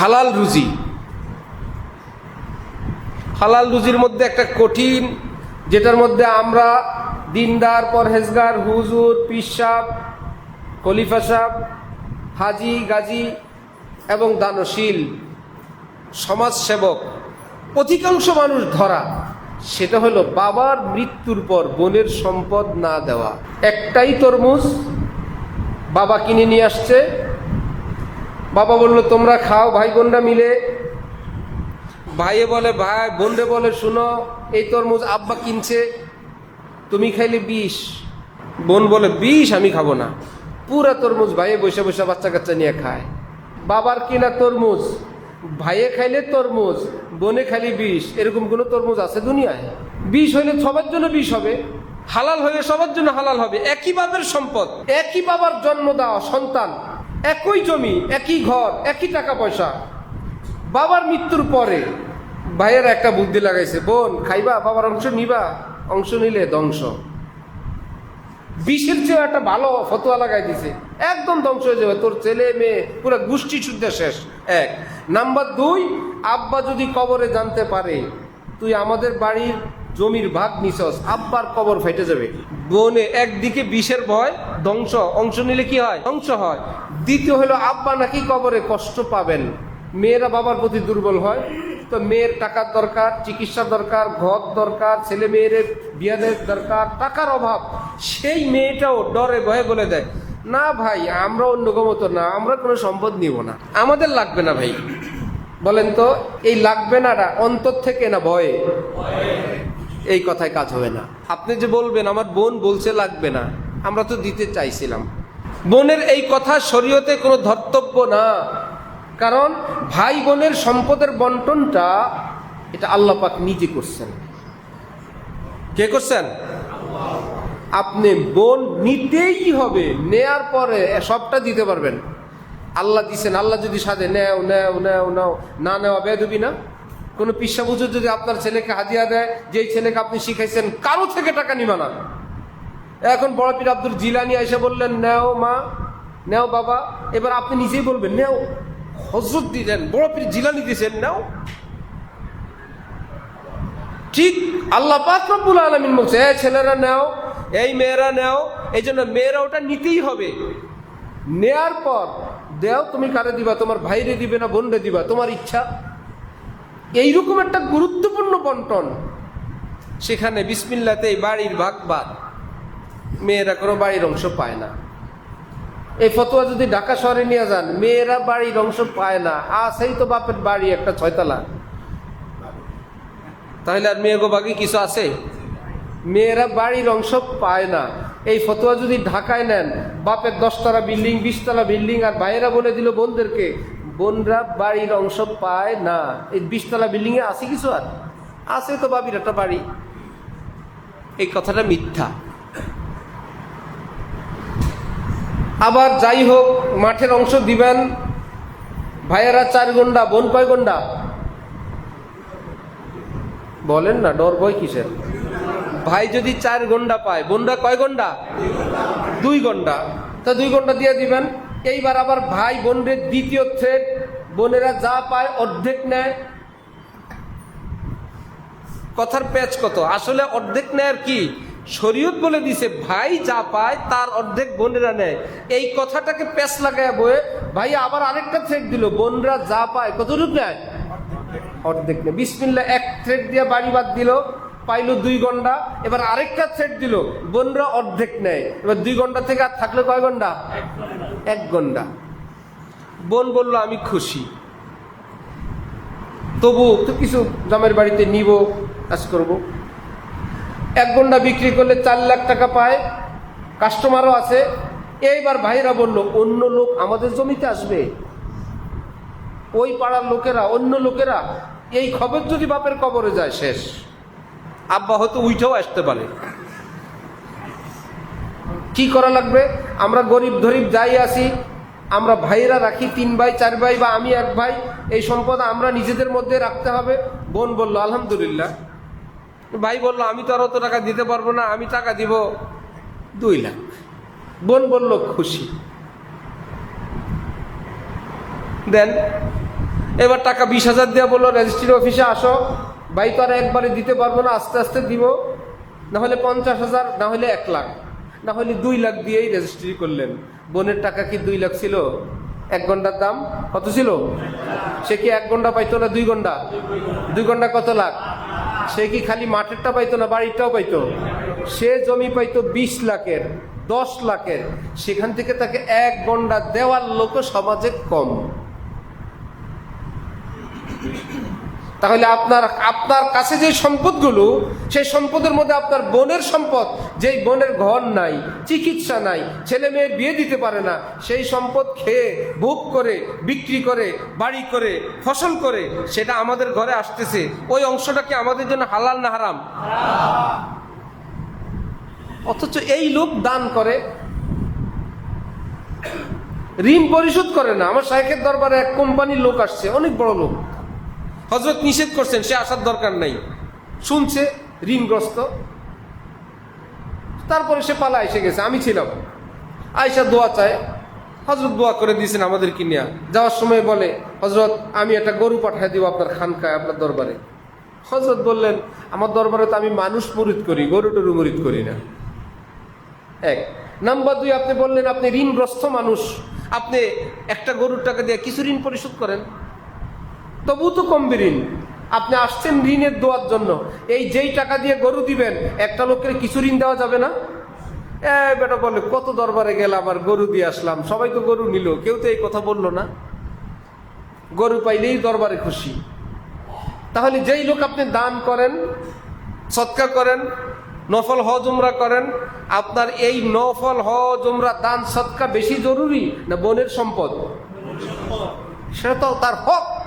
হালাল রুজি। হালাল রুজির মধ্যে একটা কঠিন, যেটার মধ্যে আমরা দিনদার, পরহেজগার, হুজুর পিসাব খলিফা সাহ হাজি, গাজী এবং দানশীল, সমাজসেবক, অধিকাংশ মানুষ ধরা, সেটা হলো বাবার মৃত্যুর পর বোনের সম্পদ না দেওয়া। একটাই তরমুজ বাবা কিনে নিয়ে আসছে বাবা বলল, তোমরা খাও, ভাই বোনরা মিলে। ভাইয়ে বলে, ভাই, বোনরে বলে, শুনো, এই তরমুজ আব্বা কিনছে, তুমি খাইলে বিষ। বোন বলে, বিষ আমি খাব না। পুরা তরমুজ ভাইয়ে বসে বসে বাচ্চা কাচ্চা নিয়ে খায়। বাবার কিনা তরমুজ, ভাইয়ে খাইলে তরমুজ, বোনে খাইলে বিষ, এরকম কোনো তরমুজ আছে দুনিয়ায়? বিষ হইলে সবার জন্য বিষ হবে, হালাল হইলে সবার জন্য হালাল হবে, একই বাবার সম্পদ, একই বাবার জন্ম দেওয়া সন্তান। একই জমি, একই ঘর, একই টাকা পয়সা। বাবার মৃত্যুর পরে ভাইয়ের একটা বুদ্ধি লাগাইছে, বোন, খাইবা, বাবার অংশ নিবা, অংশ নিলে ধ্বংস। বিষের চেয়ে একটা ভালো ফতোয়া লাগাই দিছে। একদম ধ্বংস হয়ে যাবে, তোর ছেলে, মেয়ে, পুরো গোষ্ঠী শুদ্ধ শেষ। এক। নাম্বার দুই, আব্বা যদি কবরে জানতে পারে, তুই আমাদের বাড়ির জমির ভাগ নিছস, আব্বার কবর ফেটে যাবে। বনে একদিকে বিষের ভয় ধ্বংস, অংশ নিলে কি হয়? ধ্বংস হয়। দ্বিতীয় হলো, আব্বা নাকি কবরে কষ্ট পাবেন। মেয়েরা বাবার প্রতি দুর্বল হয়। তো মেয়ের টাকার দরকার, চিকিৎসার দরকার, ঘর দরকার, ছেলে মেয়ের বিয়াদের দরকার, টাকার অভাব। সেই মেয়েটাও ডরে ভয়ে বলে দেয়, না ভাই, আমরা অন্য মতো না, আমরা কোনো সম্পদ নিব না। আমাদের লাগবে না ভাই। বলেন তো, এই লাগবে নাটা অন্তর থেকে না ভয়ে? এই কথায় কাজ হবে না। আপনি যে বলবেন, আমার বোন বলছে লাগবে না। আমরা তো দিতে চাইছিলাম। বোনের এই কথা শরীয়তে কোনো ধর্তব্য না। কারণ ভাই বোনের সম্পদের বন্টনটা এটা আল্লাহ পাক নিজে করছেন। কে করছেন? আপনি বোন নিতেই হবে? নেয়ার পরে সবটা দিতে পারবেন। আল্লাহ দিছেন, আল্লাহ যদি সাথে নেও নেও নেও নেও। না নেওয়া বেদবি না। কোনো পিসা বুঝুর যদি আপনার ছেলেকে হাদিয়া দেয়, যেই ছেলেকে আপনি শিখাইছেন, কারও থেকে টাকা নিবা না। এখন বড় পীর আব্দুল জিলানি এসে বললেন, নেও মা, নেও বাবা। এবার আপনি নিজেই বলবেন, নেও। হজরত দিলেন, বড় পীর জিলানি দিয়েছেন নেও। ঠিক আল্লাহ পাক আলমিন বলছে, এ ছেলেরা নেও, এই মেয়েরা নেও। এই জন্য মেয়েরা ওটা নিতেই হবে। নেয়ার পর, দেও, তুমি কারে দিবা? তোমার ভাইরে দিবে না বোনরে দিবা? তোমার ইচ্ছা? এইরকম একটা গুরুত্বপূর্ণ বন্টন। সেখানে বিসমিল্লাতে বাড়ির ভাগ বাদ। মেয়েরা কোনো বাড়ির অংশ পায় না। এই ফতোয়া যদি ঢাকা শহরে নিয়ে যান, মেয়েরা বাড়ির অংশ পায় না। আছেই তো বাপের বাড়ি, একটা ছয়তলা। তাহলে আর মেয়ে বাকি কিছু আছে? মেয়েরা বাড়ির অংশ পায় না। এই ফতোয়া যদি ঢাকায় নেন, বাপের দশতলা বিল্ডিং, বিশতলা বিল্ডিং, আর ভাইয়েরা বলে দিল বোনদেরকে, বোনরা বাড়ির অংশ পায় না। এই বিশতলা বিল্ডিং এ আছে কিছু আর? আছে তো বাবির একটা বাড়ি। এই কথাটা মিথ্যা। আবার যাই হোক, মাঠের অংশ দিবেন। ভাইয়েরা চার গন্ডা, বোন কয় গন্ডা? বলেন না, ডর ভয় কিসের? ভাই যদি চার গন্ডা পায়, বোনরা কয় গন্ডা? দুই গন্ডা। তা দুই গন্ডা দিয়ে দিবেন। এইবার আবার ভাই বোনদের দ্বিতীয় থ্রেড বোনেরা যা পায় অর্ধেক নেয়। কথার প্যাচ কত? আসলে অর্ধেক নেয় আর কি? শরীয়ত বলে দিছে, ভাই যা পায় তার অর্ধেক বোনেরা নেয়। এই কথাটাকে প্যাচ লাগায় বয়ে, ভাই, আবার আরেকটা থ্রেড দিল, বোনরা যা পায়। কতটুকু নেয়? অর্ধেক নেয়। বিসমিল্লা এক থ্রেড দিয়ে বাড়ি বাদ দিল, পাইলো দুই ঘণ্টা। এবার আরেকটা থ্রেড দিল, বোনরা অর্ধেক নেয়। এবার দুই ঘণ্টা থেকে আর থাকল কয় ঘণ্টা? এক ঘণ্টা। বোন বলল, আমি খুশি। তবু তো কিছু জামের বাড়িতে নিব, কাজ করব। এক ঘণ্টা বিক্রি করলে চার লাখ টাকা পায়। কাস্টমারও আছে। এইবার ভাইরা বলল, অন্য লোক আমাদের জমিতে আসবে। ওই পাড়ার লোকেরা, অন্য লোকেরা, এই খবর যদি বাপের কবরে যায়, শেষ। আব্বা হয়তো উইঠেও আসতে পারে। কি করা লাগবে? আমরা গরিব ধরিব যাই আসি। আমরা ভাইরা রাখি, তিন ভাই, চার ভাই বা আমি এক ভাই। এই সম্পদ আমরা নিজেদের মধ্যে রাখতে হবে। বোন বলল, আলহামদুলিল্লাহ। ভাই বলল, আমি তো আর অত টাকা দিতে পারব না, আমি টাকা দিব। দুই লাখ। বোন বলল, খুশি। দেন, এবার টাকা বিশ হাজার দেওয়া বলল রেজিস্ট্রি অফিসে আসো। ভাই তো আর একবারে দিতে পারব না, আস্তে আস্তে দিব। না হলে পঞ্চাশ হাজার না হলে এক লাখ। না হলে দুই লাখ দিয়েই রেজিস্ট্রি করলেন। বোনের টাকা কি দুই লাখ ছিল? এক ঘণ্টার দাম? কত ছিল? সে কি এক ঘণ্টা পাইতো না দুই ঘণ্টা? দুই ঘণ্টা কত লাখ? সে কি খালি মাঠেরটা পাইতো না বাড়িটাও পাইতো? সে জমি পাইতো বিশ লাখের, দশ লাখের। সেখান থেকে তাকে এক ঘণ্টা দেওয়ার লোক সমাজে কম। তাহলে আপনার আপনার কাছে যে সম্পদগুলো, সেই সম্পদের মধ্যে আপনার বোনের সম্পদ, যেই বোনের ঘর নাই, চিকিৎসা নাই, ছেলে মেয়ে বিয়ে দিতে পারে না, সেই সম্পদ খেয়ে, ভোগ করে, বিক্রি করে, বাড়ি করে, ফসল করে, সেটা আমাদের ঘরে আসতেছে। ওই অংশটা কি আমাদের জন্য হালাল না হারাম? অথচ এই লোক দান করে, ঋণ পরিশোধ করে না। আমার শাহেখের দরবারে এক কোম্পানির লোক আসছে, অনেক বড় লোক। হজরত নিষেধ করছেন, সে আসার দরকার নাই। শুনছে, ঋণগ্রস্ত। তারপরে সে পালা এসে গেছে। আমি ছিলাম। আয়সা দোয়া চায়। হজরত দোয়া করে দিয়েছেন আমাদের কিনিয়া যাওয়ার সময় বলে হজরত আমি একটা গরু পাঠায় দিব আপনার খানকায়, আপনার দরবারে। হজরত বললেন, আমার দরবারে তো আমি মানুষ মুরিদ করি গরু টরু মুরিদ করি না। এক। নাম্বার দুই, আপনি বললেন, আপনি ঋণগ্রস্ত মানুষ। আপনি একটা গরুর টাকা দিয়ে কিছু ঋণ পরিশোধ করেন? তবু তো কমবে ঋণ আপনি আসছেন ঋণের দেওয়ার জন্য। এই যেই টাকা দিয়ে গরু দিবেন, একটা লোকের কিছু ঋণ দেওয়া যাবে না? এ, বেটা বলে, কত দরবারে গেলাম আর গরু দিয়ে আসলাম। সবাই তো গরু নিল, কেউ তো এই কথা বলল না। গরু পাইলেই দরবারে খুশি। তাহলে যেই লোক আপনি দান করেন, সৎকার করেন, নফল হজ উমরা করেন, আপনার এই নফল হজ উমরা দান সৎকা বেশি জরুরি না বনের সম্পদ? সেটা তো তার হক।